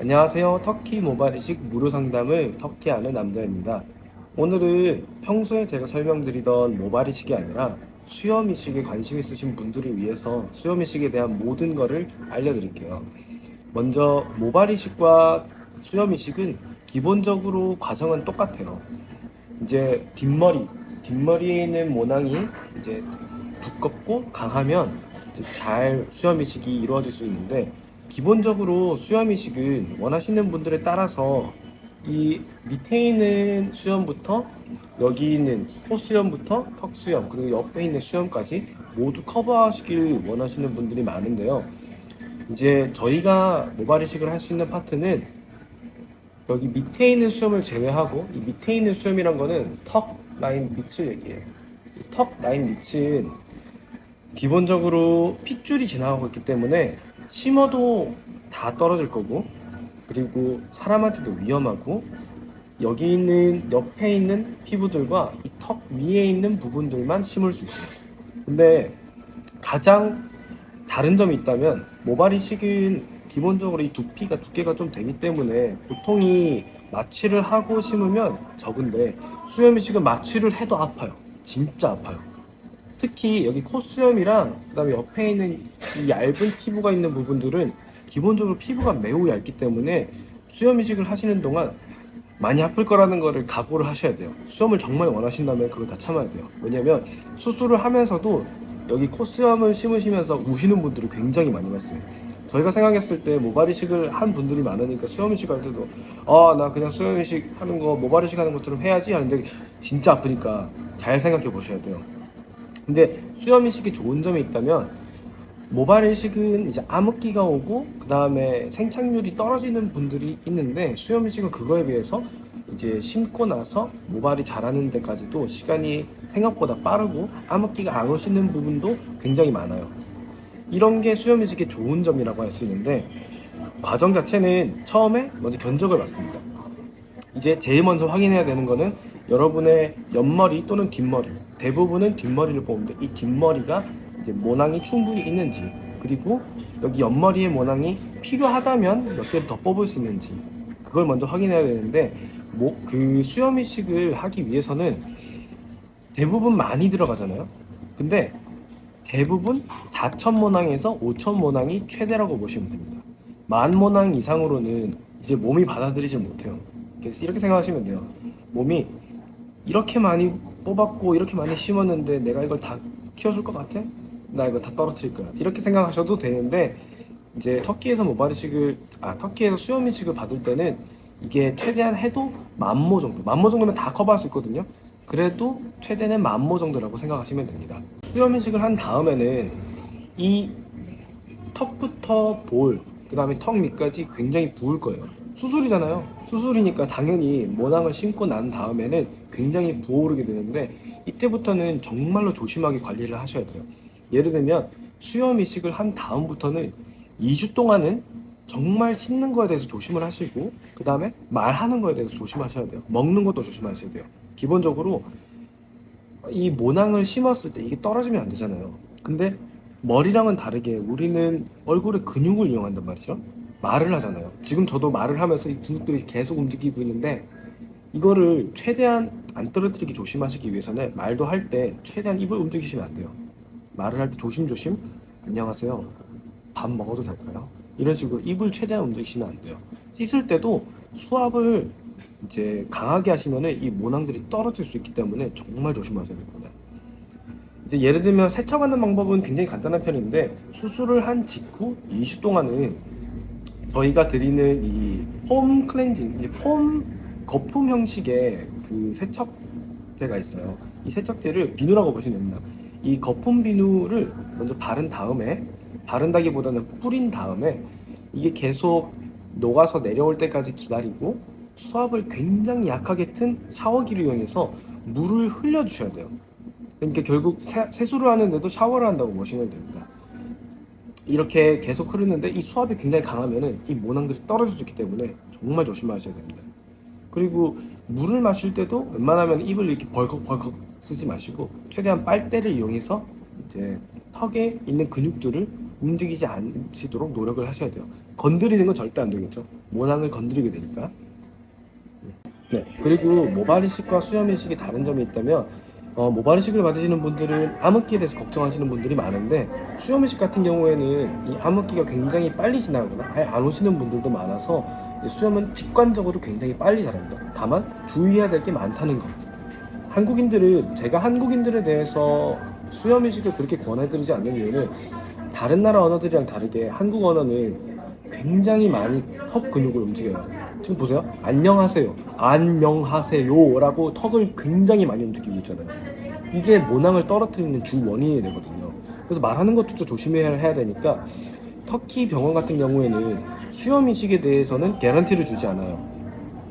안녕하세요. 터키 모발이식 무료 상담을 터키하는 남자입니다. 오늘은 평소에 제가 설명드리던 모발이식이 아니라 수염이식에 관심 있으신 분들을 위해서 수염이식에 대한 모든 것을 알려드릴게요. 먼저 모발이식과 수염이식은 기본적으로 과정은 똑같아요. 이제 뒷머리, 뒷머리에 있는 모낭이 이제 두껍고 강하면 이제 잘 수염이식이 이루어질 수 있는데 기본적으로 수염 이식은 원하시는 분들에 따라서 이 밑에 있는 수염부터 여기 있는 콧수염부터 턱수염 그리고 옆에 있는 수염까지 모두 커버하시길 원하시는 분들이 많은데요. 이제 저희가 모발 이식을 할 수 있는 파트는 여기 밑에 있는 수염을 제외하고 이 밑에 있는 수염이란 거는 턱 라인 밑을 얘기해요. 이턱 라인 밑은 기본적으로 핏줄이 지나가고 있기 때문에 심어도 다 떨어질 거고 그리고 사람한테도 위험하고 여기 있는 옆에 있는 피부들과 이 턱 위에 있는 부분들만 심을 수 있어요. 근데 가장 다른 점이 있다면 모발이식은 기본적으로 이 두피가 두께가 좀 되기 때문에 보통이 마취를 하고 심으면 적은데 수염이식은 마취를 해도 아파요. 진짜 아파요. 특히 여기 콧수염이랑 그다음에 옆에 있는 이 얇은 피부가 있는 부분들은 기본적으로 피부가 매우 얇기 때문에 수염 이식을 하시는 동안 많이 아플 거라는 거를 각오를 하셔야 돼요. 수염을 정말 원하신다면 그거 다 참아야 돼요. 왜냐면 수술을 하면서도 여기 콧수염을 심으시면서 우시는 분들이 굉장히 많이 봤어요. 저희가 생각했을 때 모발 이식을 한 분들이 많으니까 수염 이식 할 때도 아 나 그냥 수염 이식 하는 거 모발 이식 하는 것처럼 해야지 하는데 진짜 아프니까 잘 생각해 보셔야 돼요. 근데 수염 이식이 좋은 점이 있다면 모발 이식은 이제 암흑기가 오고 그 다음에 생착률이 떨어지는 분들이 있는데 수염 이식은 그거에 비해서 이제 심고 나서 모발이 자라는 데까지도 시간이 생각보다 빠르고 암흑기가 안 오시는 부분도 굉장히 많아요. 이런 게 수염 이식의 좋은 점이라고 할 수 있는데 과정 자체는 처음에 먼저 견적을 받습니다. 이제 제일 먼저 확인해야 되는 거는 여러분의 옆머리 또는 뒷머리 대부분은 뒷머리를 뽑는데 이 뒷머리가 이제 모낭이 충분히 있는지 그리고 여기 옆머리의 모낭이 필요하다면 몇 개를 더 뽑을 수 있는지 그걸 먼저 확인해야 되는데 뭐, 그 수염 이식을 하기 위해서는 대부분 많이 들어가잖아요. 근데 대부분 4천 모낭에서 5천 모낭이 최대라고 보시면 됩니다. 만 모낭 이상으로는 이제 몸이 받아들이지 못해요. 그래서 이렇게 생각하시면 돼요. 몸이 이렇게 많이 뽑았고 이렇게 많이 심었는데 내가 이걸 다 키워줄 것 같아? 나 이거 다 떨어뜨릴 거야. 이렇게 생각하셔도 되는데 이제 터키에서 모발이식을 아 터키에서 수염 이식을 받을 때는 이게 최대한 해도 만모 정도, 만모 정도면 다 커버할 수 있거든요. 그래도 최대는 만모 정도라고 생각하시면 됩니다. 수염 이식을 한 다음에는 이 턱부터 볼, 그 다음에 턱 밑까지 굉장히 부을 거예요. 수술이잖아요. 수술이니까 당연히 모낭을 심고 난 다음에는 굉장히 부어오르게 되는데 이때부터는 정말로 조심하게 관리를 하셔야 돼요. 예를 들면 수염 이식을 한 다음부터는 2주 동안은 정말 씻는 거에 대해서 조심을 하시고 그 다음에 말하는 거에 대해서 조심하셔야 돼요. 먹는 것도 조심하셔야 돼요. 기본적으로 이 모낭을 심었을 때 이게 떨어지면 안 되잖아요. 근데 머리랑은 다르게 우리는 얼굴의 근육을 이용한단 말이죠. 말을 하잖아요. 지금 저도 말을 하면서 이 근육들이 계속 움직이고 있는데 이거를 최대한 안 떨어뜨리기 조심하시기 위해서는 말도 할 때 최대한 입을 움직이시면 안 돼요. 말을 할 때 조심조심 안녕하세요. 밥 먹어도 될까요? 이런 식으로 입을 최대한 움직이시면 안 돼요. 씻을 때도 수압을 이제 강하게 하시면은 이 모낭들이 떨어질 수 있기 때문에 정말 조심하셔야 됩니다. 이제 예를 들면 세척하는 방법은 굉장히 간단한 편인데 수술을 한 직후 2주 동안은 저희가 드리는 이 폼 클렌징, 이제 폼 거품 형식의 그 세척제가 있어요. 이 세척제를 비누라고 보시면 됩니다. 이 거품 비누를 먼저 바른 다음에 바른다기보다는 뿌린 다음에 이게 계속 녹아서 내려올 때까지 기다리고 수압을 굉장히 약하게 튼 샤워기를 이용해서 물을 흘려 주셔야 돼요. 그러니까 결국 세, 세수를 하는데도 샤워를 한다고 보시면 됩니다. 이렇게 계속 흐르는데 이 수압이 굉장히 강하면은 이 모낭들이 떨어질 수 있기 때문에 정말 조심하셔야 됩니다. 그리고 물을 마실 때도 웬만하면 입을 이렇게 벌컥벌컥 쓰지 마시고 최대한 빨대를 이용해서 이제 턱에 있는 근육들을 움직이지 않으시도록 노력을 하셔야 돼요. 건드리는 건 절대 안 되겠죠. 모낭을 건드리게 되니까. 네. 그리고 모발 이식과 수염 이식이 다른 점이 있다면 어, 모발 이식을 받으시는 분들은 암흑기에 대해서 걱정하시는 분들이 많은데 수염 이식 같은 경우에는 이 암흑기가 굉장히 빨리 지나거나 아예 안 오시는 분들도 많아서 수염은 직관적으로 굉장히 빨리 자랍니다. 다만 주의해야 될 게 많다는 것. 한국인들은 제가 한국인들에 대해서 수염 이식을 그렇게 권해드리지 않는 이유는 다른 나라 언어들이랑 다르게 한국 언어는 굉장히 많이 턱 근육을 움직여요. 지금 보세요. 안녕하세요. 안녕하세요라고 턱을 굉장히 많이 움직이고 있잖아요. 이게 모낭을 떨어뜨리는 주 원인이 되거든요. 그래서 말하는 것도 조심해야 해야 되니까 터키 병원 같은 경우에는 수염 이식에 대해서는 개런티를 주지 않아요.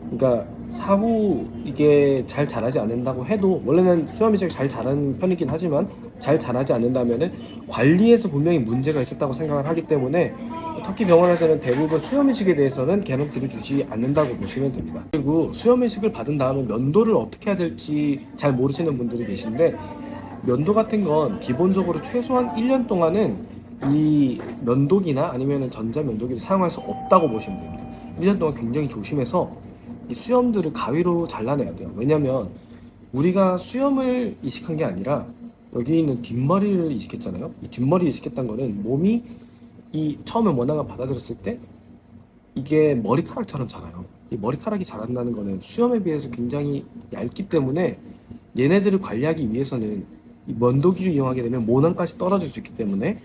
그러니까 사후 이게 잘 자라지 않는다고 해도 원래는 수염 이식을 잘 자라는 편이긴 하지만 잘 자라지 않는다면은 관리에서 분명히 문제가 있었다고 생각을 하기 때문에 터키 병원에서는 대부분 수염 이식에 대해서는 개런티를 주지 않는다고 보시면 됩니다. 그리고 수염 이식을 받은 다음에 면도를 어떻게 해야 될지 잘 모르시는 분들이 계신데 면도 같은 건 기본적으로 최소한 1년 동안은 이 면도기나 아니면 전자 면도기를 사용할 수 없다고 보시면 됩니다. 1년 동안 굉장히 조심해서 이 수염들을 가위로 잘라내야 돼요. 왜냐면 우리가 수염을 이식한 게 아니라 여기 있는 뒷머리를 이식했잖아요. 이 뒷머리 이식했던 거는 몸이 이 처음에 모낭을 받아들였을 때 이게 머리카락처럼 자라요. 이 머리카락이 자란다는 거는 수염에 비해서 굉장히 얇기 때문에 얘네들을 관리하기 위해서는 이 면도기를 이용하게 되면 모낭까지 떨어질 수 있기 때문에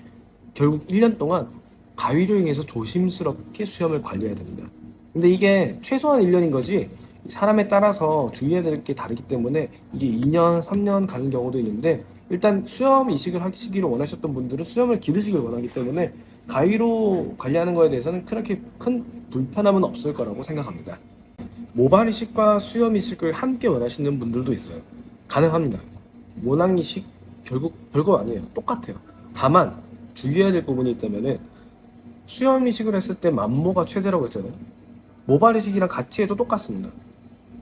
결국 1년 동안 가위를 이용해서 조심스럽게 수염을 관리해야 됩니다. 근데 이게 최소한 1년인 거지 사람에 따라서 주의해야 될 게 다르기 때문에 이게 2년, 3년 가는 경우도 있는데 일단 수염 이식을 하시기를 원하셨던 분들은 수염을 기르시길 원하기 때문에 가위로 관리하는 거에 대해서는 그렇게 큰 불편함은 없을 거라고 생각합니다. 모발 이식과 수염 이식을 함께 원하시는 분들도 있어요. 가능합니다. 모낭 이식 결국 별거 아니에요. 똑같아요. 다만 주의해야 될 부분이 있다면은 수염 이식을 했을 때 만모가 최대라고 했잖아요. 모발 이식이랑 같이 해도 똑같습니다.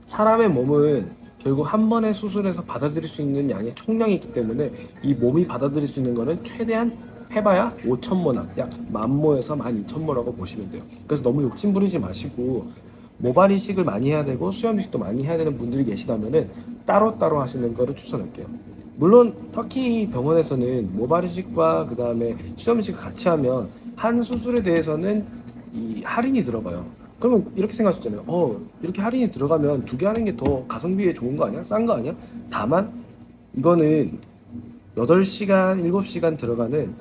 사람의 몸은 결국 한 번에 수술해서 받아들일 수 있는 양의 총량이 있기 때문에 이 몸이 받아들일 수 있는 거는 최대한 해봐야 5천모나 약 만모에서 12,000모라고 보시면 돼요. 그래서 너무 욕심 부리지 마시고 모발 이식을 많이 해야 되고 수염 이식도 많이 해야 되는 분들이 계시다면은 따로따로 하시는 거를 추천할게요. 물론 터키 병원에서는 모발 이식과 그 다음에 수염 이식을 같이 하면 한 수술에 대해서는 이 할인이 들어가요. 그러면 이렇게 생각할 수 있잖아요. 어, 이렇게 할인이 들어가면 두 개 하는 게 더 가성비에 좋은 거 아니야? 싼 거 아니야? 다만 이거는 8시간, 7시간 들어가는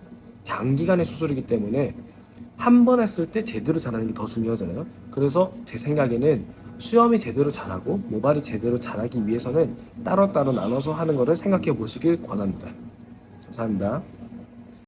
장기간의 수술이기 때문에 한 번 했을 때 제대로 잘하는 게 더 중요하잖아요. 그래서 제 생각에는 수염이 제대로 자라고 모발이 제대로 자라기 위해서는 따로따로 나눠서 하는 것을 생각해 보시길 권합니다. 감사합니다.